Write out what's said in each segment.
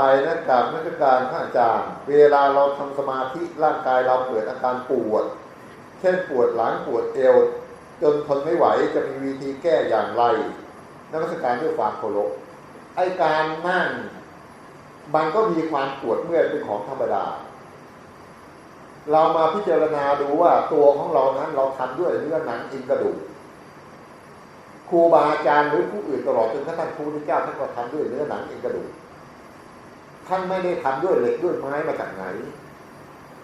ไปนะกับนักการพระอาจารย์ เวลาเราทำสมาธิร่างกายเราเกิดอาการปวด เช่นปวดหลังปวดเอว จนทนไม่ไหวจะมีวิธีแก้อย่างไรนักการด้วยความเคารพไอการนั่งมันก็มีความปวดเมื่อยเป็นของธรรมดา เรามาพิจารณาดูว่าตัวของเรานั้นเราทำด้วยเนื้อหนังอินกระดูกครูบาอาจารย์หรือผู้อื่นตลอดจนกระทั่งครูที่เจ้าท่านก็ทำด้วยเนื้อหนังอินกระดูก ท่านไม่ได้ทำด้วยเหล็กด้วยไม้มาจากไหน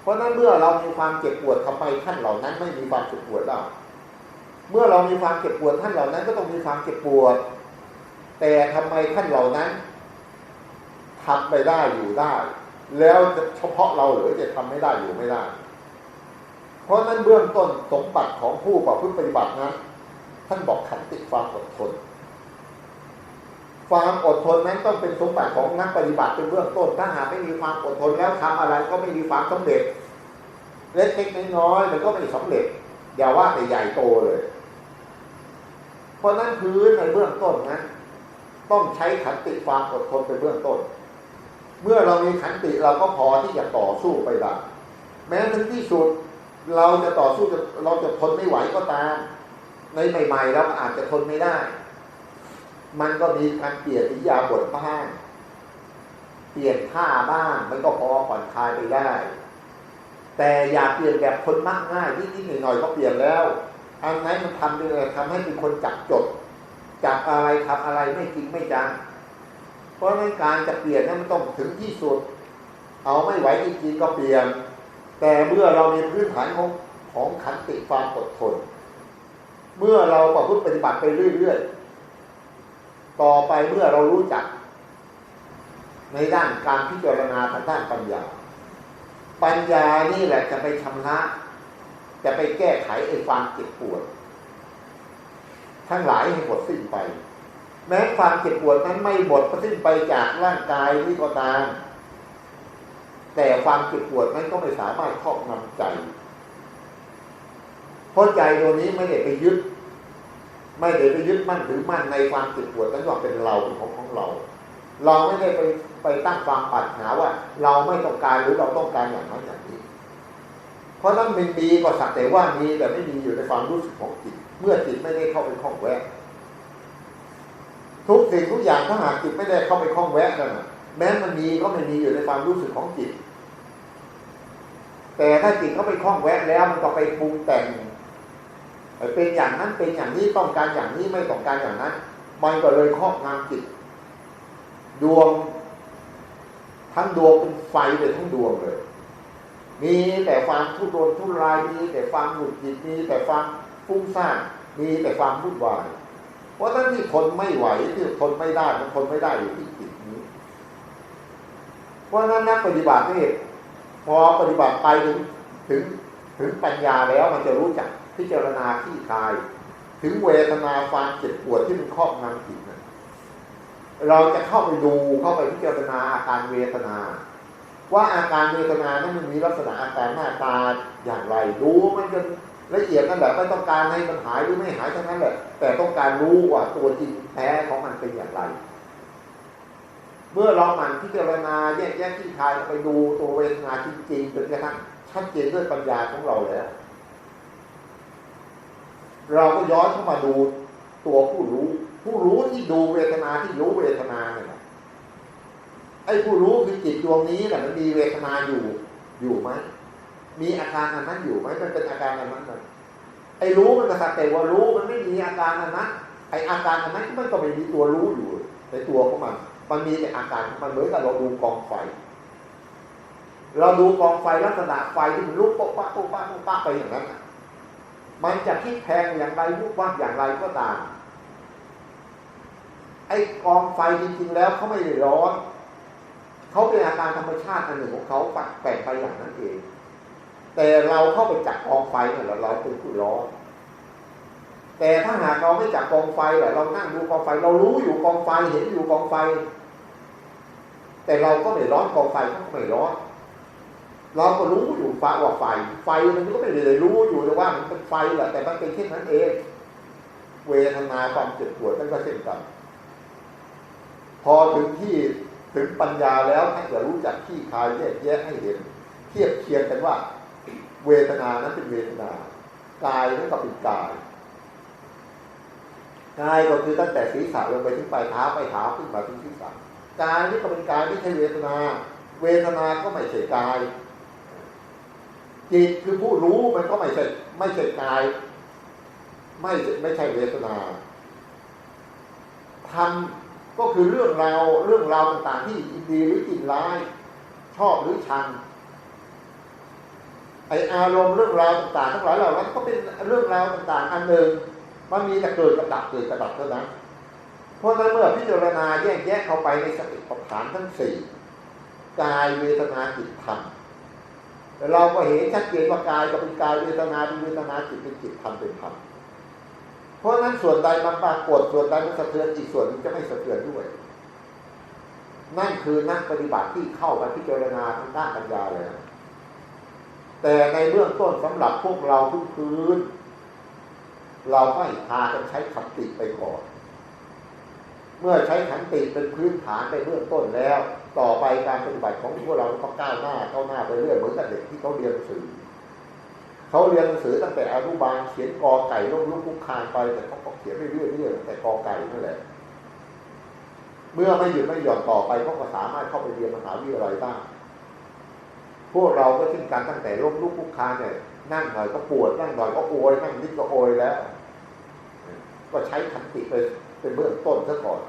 เพราะนั้นเมื่อเรามีความเจ็บปวดทำไมท่านเหล่านั้นไม่มีความเจ็บปวดเราเมื่อเรามีความเจ็บปวดท่านเหล่านั้นก็ต้องมีความเจ็บปวด แต่ทำไมท่านเหล่านั้นทำไปได้อยู่ได้ แล้วเฉพาะเราหรือจะทำไม่ได้อยู่ไม่ได้ เพราะนั้นเบื้องต้นสมบัติของผู้ประพฤติปฏิบัตินั้น ท่านบอกขันติความอดทน ความอดทนนั้นต้องเป็นสมบัติของนักปฏิบัติเป็นเบื้องต้นถ้าหากไม่มีความอดทนแล้วทำอะไรก็ไม่มีความสำเร็จ เล็กๆน้อยๆมันก็ไม่สำเร็จ อย่าว่าแต่ใหญ่โตเลย เพราะนั้นพื้นในเบื้องต้นนั้นต้องใช้ขันติความอดทนเป็นเบื้องต้น เมื่อเรามีขันติเราก็พอที่จะต่อสู้ไปได้แม้ถึงที่สุดเราจะต่อสู้เราจะทนไม่ไหวก็ตาม ในใหม่ ๆ เราอาจจะทนไม่ได้ มันก็มีการเปลี่ยนอิยาบทบ้าง เปลี่ยนท่าบ้าง มันก็พอผ่อนคลายไปได้ แต่อย่าเปลี่ยนแบบคนมากง่ายนิดๆหน่อยๆก็เปลี่ยนแล้วอันไหนมันทำไปเลยทำให้เป็นคนจับจดจับอะไรทำอะไรไม่จริงไม่จังเพราะในการจะเปลี่ยนนั้นมันต้องถึงที่สุด เอาไม่ไหวจริงๆก็เปลี่ยน แต่เมื่อเรามีพื้นฐานของของขันติความอดทน เมื่อเราประพฤติปฏิบัติไปเรื่อยๆ ต่อไปเมื่อเรารู้จัก ในด้านการพิจารณาทางด้านปัญญา ปัญญานี่แหละจะไปชำระจะไปแก้ไขไอ้ความเจ็บปวด ทั้งหลายให้หมดสิ้นไป แม้ความเจ็บปวดนั้นไม่หมดสิ้นไปจากร่างกายนี้ก็ตาม แต่ความเจ็บปวดนั้นก็ไม่สามารถครอบงำใจเพราะใจตัวนี้ไม่ได้ไปยึด ไม่ได้ไปยึดมั่นถือมั่นในความเจ็บปวดนั้นว่าเป็นเราเป็นของของเรา เราไม่ได้ไปไปตั้งความปรารถนาว่า เราไม่ต้องการหรือเราต้องการอย่างนั้นอย่างนี้ เพราะนั้นมันมีก็สักแต่ว่ามีแต่ไม่มีอยู่ในความรู้สึกของจิต เมื่อจิตไม่ได้เข้าไปคล้องแวะ ทุกสิ่งทุกอย่างถ้าหากจิตไม่ได้เข้าไปคล้องแวะกันแม้มันมีก็ไม่มีอยู่ในความรู้สึกของจิต แต่ถ้าจิตเข้าไปคล้องแวะแล้วมันก็ไปปรุงแต่ง เป็นอย่างนั้นเป็นอย่างนี้ต้องการอย่างนี้ไม่ต้องการอย่างนั้น มันก็เลยครอบงำจิตดวง ทั้งดวงเป็นไฟเลยทั้งดวงเลย มีแต่ความทุรนทุรายมีแต่ความหงุดหงิดมีแต่ความฟุ้งซ่านมีแต่ความวุ่นวาย เพราะนั้นที่ทนไม่ไหวที่ทนไม่ได้มันทนไม่ได้อยู่ที่จิตนี้ เพราะนั้นนักปฏิบัตินี่พอปฏิบัติไปถึงถึงถึงปัญญาแล้วมันจะรู้จัก พิจารณาที่กาย ถึงเวทนาความเจ็บปวดที่มันครอบงำจิตนะเราจะเข้าไปดูเข้าไปพิจารณาอาการเวทนา ว่าอาการเวทนานั้นมันมีลักษณะอาการหน้าตาอย่างไร ดูมันจะละเอียดนั่นแหละไม่ต้องการให้มันหายหรือไม่หายเท่านั้นแหละ แต่ต้องการรู้ว่าตัวจริงแท้ของมันเป็นอย่างไร เมื่อเราหมั่นพิจารณาแยกแยกที่ทายไปดูตัวเวทนาจริงๆจนกระทั่งชัดเจนด้วยปัญญาของเราแล้ว เราก็ย้อนเข้ามาดูตัวผู้รู้ ผู้รู้ที่ดูเวทนาที่รู้เวทนาเนี่ยไอ้ผู้รู้คือจิตดวงนี้แหละมันมีเวทนาอยู่อยู่ไหมมีอาการอันนั้นอยู่ไหมมันเป็นอาการอันนั้นเลยไอ้รู้มันก็สักแต่ว่ารู้มันไม่มีอาการอันนั้นไอ้อาการอันนั้นมันก็ไม่มีตัวรู้อยู่ในตัวของมัน มันมีแต่อาการมันเหมือนกับเราดูกองไฟ เราดูกองไฟลักษณะไฟที่มันลุกปุ๊บปั๊บปุ๊บปั๊บปุ๊บปั๊บไปอย่างนั้น มันจะคิดแพงอย่างไรลุกวับอย่างไรก็ตาม ไอ้กองไฟจริงๆแล้วเขาไม่ได้ร้อนเขาเป็นอาการธรรมชาติอันหนึ่งของเขาปักแปลงไปอย่างนั้นเอง แต่เราเข้าไปจับกองไฟเนี่ยเราเป็นผู้ร้อนแต่ถ้าหากเราไม่จับกองไฟหละเรานั่งดูกองไฟ เรารู้อยู่กองไฟเห็นอยู่กองไฟ แต่เราก็ไม่ร้อนกองไฟก็ไม่ร้อน เราก็รู้อยู่ฟ้าว่าไฟ ไฟมันก็ไม่ได้รู้อยู่แต่ว่ามันเป็นไฟแหละแต่มันเป็นแค่นั้นเอง เวทนาความเจ็บปวดนั่นก็เช่นกัน พอถึงที่ถึงปัญญาแล้วท่านจะรู้จักที่คายแยกแยะให้เห็น เทียบเคียงกันว่า เวทนานั้นเป็นเวทนากายนั้นก็เป็นกายกายก็คือตั้งแต่ศีรษะลงไปถึงปลายเท้าปลายเท้าขึ้นมาถึงศีรษะกายนี่ก็เป็นกายไม่ใช่เวทนา เวทนาก็ไม่ใช่กาย จิตคือผู้รู้มันก็ไม่ใช่ไม่ใช่กาย ไม่ไม่ใช่เวทนาทำก็คือเรื่องราวเรื่องราวต่างๆ ที่ยินดีหรือกินร้าย ชอบหรือชังไออารมณ์เรื่องราวต่างๆทั้งหลายเหล่านั้นก็เป็นเรื่องราวต่างๆ อันหนึ่งมันมีแต่เกิดกระดับเกิดกระดับเท่านั้นเพราะฉะนั้นเมื่อพิจารณาแยกแยะเข้าไปในสติปัฏฐานทั้งสี่กายเวทนาจิตธรรม แต่เราก็เห็นชัดเจนว่ากายก็เป็นกายเวทนาเป็นเวทนาจิตเป็นจิตธรรมเป็นธรรมเพราะนั้นส่วนใดมันปรากฏส่วนใดมันสะเทือนอีกส่วนนึงจะไม่สะเทือนด้วย นั่นคือนักปฏิบัติที่เข้าไปพิจารณาทางด้านปัญญาเลยนะแต่ในเบื้องต้นสำหรับพวกเราทุกคืนเราไม่พากันใช้ขันติไปก่อน เมื่อใช้ขันติเป็นพื้นฐานไปเบื้องต้นแล้ว ต่อไปการปฏิบัติของพวกเราก็ก้าวหน้าก้าวหน้าไปเรื่อยเหมือนกับเด็กที่เขาเรียนหนังสือเขาเรียนหนังสือตั้งแต่อนุบาลเขียนกอไก่ลบลุกคุกคานไปแต่เขาก็เขียนเรื่อยๆเรื่อยแต่กอไก่นั่นแหละ เมื่อไม่หยุดไม่หย่อนต่อไปเขาก็สามารถเข้าไปเรียนมหาวิทยาลัยได้พวกเราก็เช่นกันตั้งแต่ล้มลุกคุกคานเนี่ยนั่งหน่อยก็ปวดนั่งหน่อยก็โอยนั่งนิดก็โอยแล้ว ก็ใช้ขันติไปเป็นเบื้องต้นซะก่อน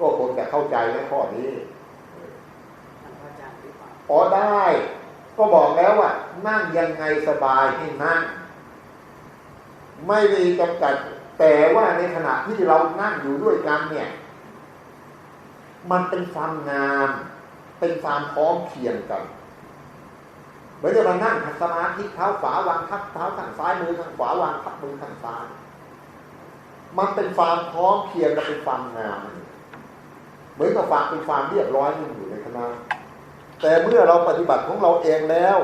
ก็คงจะเข้าใจในข้อนี้พระอาจารย์หรื อ๋อได้ ก็บอกแล้วว่า นั่งยังไงสบายให้นั่ง ไม่มีจำกัดแต่ว่าในขณะที่เรานั่งอยู่ด้วยกันเนี่ย มันเป็นความงาม เป็นความพร้อมเพียงกันเหมือนจะมานั่งสมาธิเท้าขวาวางทับเท้าข้างซ้ายมือข้างขวาวางทับมือข้างซ้ายมันเป็นความพร้อมเพียงและเป็นความงามเหมือนกับความเป็นความเรียบร้อยมันอยู่ในคณะ แต่เมื่อเราปฏิบัติของเราเองแล้ว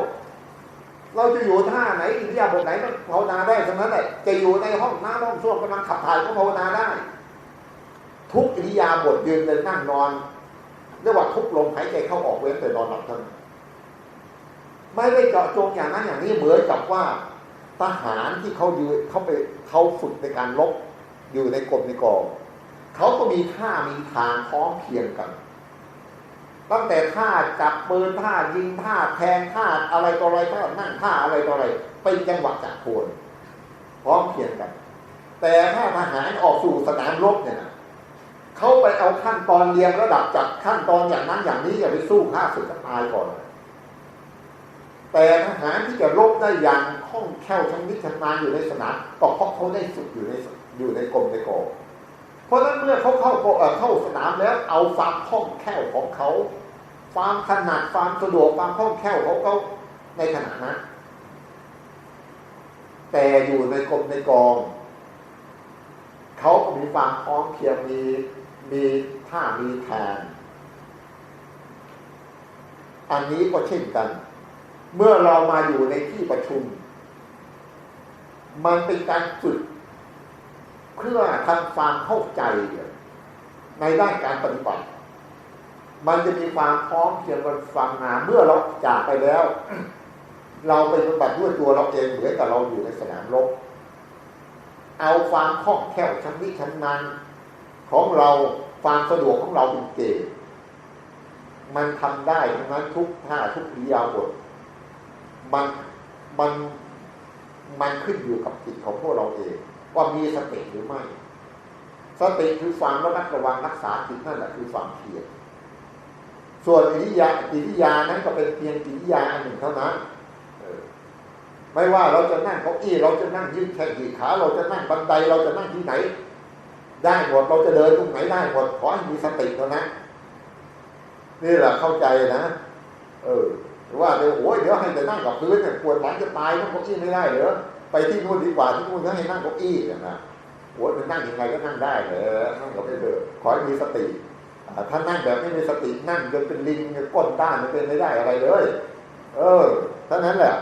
เราจะอยู่ท่าไหนอิริยาบถไหนก็ภาวนาได้ทั้งนั้นแหละจะอยู่ในห้องน้ำห้องส้วมกำลังขับถ่ายก็ภาวนาได้ ทุกอิริยาบถยืนเดินนั่งนอนเรียกว่าทุกลมหายใจเข้าออกเว้นแต่นอนหลับเท่านั้นไม่ได้เจาะจงอย่างนั้นอย่างนี้เหมือนกับว่าทหารที่เขายืนเขาไปเขาฝึกในการลบอยู่ในกรมในกองเขาก็มีท่ามีทางพร้อมเพียงกัน ตั้งแต่ท่าจับปืนท่ายิงท่าแทงท่าอะไรต่ออะไรท่านั่งท่าอะไรต่ออะไรเป็นจังหวะจักโคนพร้อมเพรียงกัน แต่ถ้าทหารออกสู่สนามรบเนี่ยนะเขาไปเอาขั้นตอนเรียงระดับจากขั้นตอนอย่างนั้นอย่างนี้อย่าไปสู้ฆ่าศึกกันตายก่อน แต่ทหารที่จะรบได้อย่างคล่องแคล่วชำนิชนาญอยู่ในสนามก็เพราะเขาได้ฝึกอยู่ในอยู่ในกรมในกอง เพราะฉะนั้นเมื่อเขาเข้าเข้าสนามแล้วเอาความคล่องแคล่วของเขา ความถนัดความสะดวกความคล่องแคล่วของเขาในขณะนั้นแต่อยู่ในกรมในกอง เขาก็มีความพร้อมเพียงมีมีท่ามีทางอันนี้ก็เช่นกัน เมื่อเรามาอยู่ในที่ประชุม มันเป็นการฝึก เพื่อทำความเข้าใจในด้านการปฏิบัติ มันจะมีความพร้อมเพียงกันฟังงานเมื่อเราจากไปแล้ว เราไปปฏิบัติด้วยตัวเราเองเหมือนกับเราอยู่ในสนามรบเอาความคล่องแคล่วชำนิชำนาญของเราความสะดวกของเราเป็นเกณฑ์มันทำได้ทั้งนั้นทุกท่าทุกอิริยาบถมันมันมันขึ้นอยู่กับจิตของพวกเราเอง ว่ามีสติหรือไม่ สติคือความระมัดระวังรักษาจิตนั่นแหละคือความเพียรส่วนอิริยาอิริยานั้นก็เป็นเพียงอิริยาอันหนึ่งเท่านั้นไม่ว่าเราจะนั่งเก้าอี้เราจะนั่งยืดแขนยืดขา เราจะนั่งบันไดเราจะนั่งที่ไหน ได้หมดเราจะเดินตรงไหนได้หมดขอให้มีสติเท่านั้นนี่แหละเข้าใจนะ เออหรือว่าเดี๋ยวโอ้ยเดี๋ยวให้แต่นั่งกับพื้นเนี่ยปวดหลังจะตายนั่งเก้าอี้ไม่ได้เหรอ ไปที่นู่นดีกว่าที่นู่นถ้าให้นั่งเก้าอี้เนี่ยนะโอ้ยมันนั่งยังไงก็นั่งได้เออนั่งก็ไม่เถอะขอให้มีสติถ้านั่งแบบไม่มีสตินั่งจนเป็นลิงก้นด้านมันเป็นไม่ได้อะไรเลย เออเท่านั้นแหละ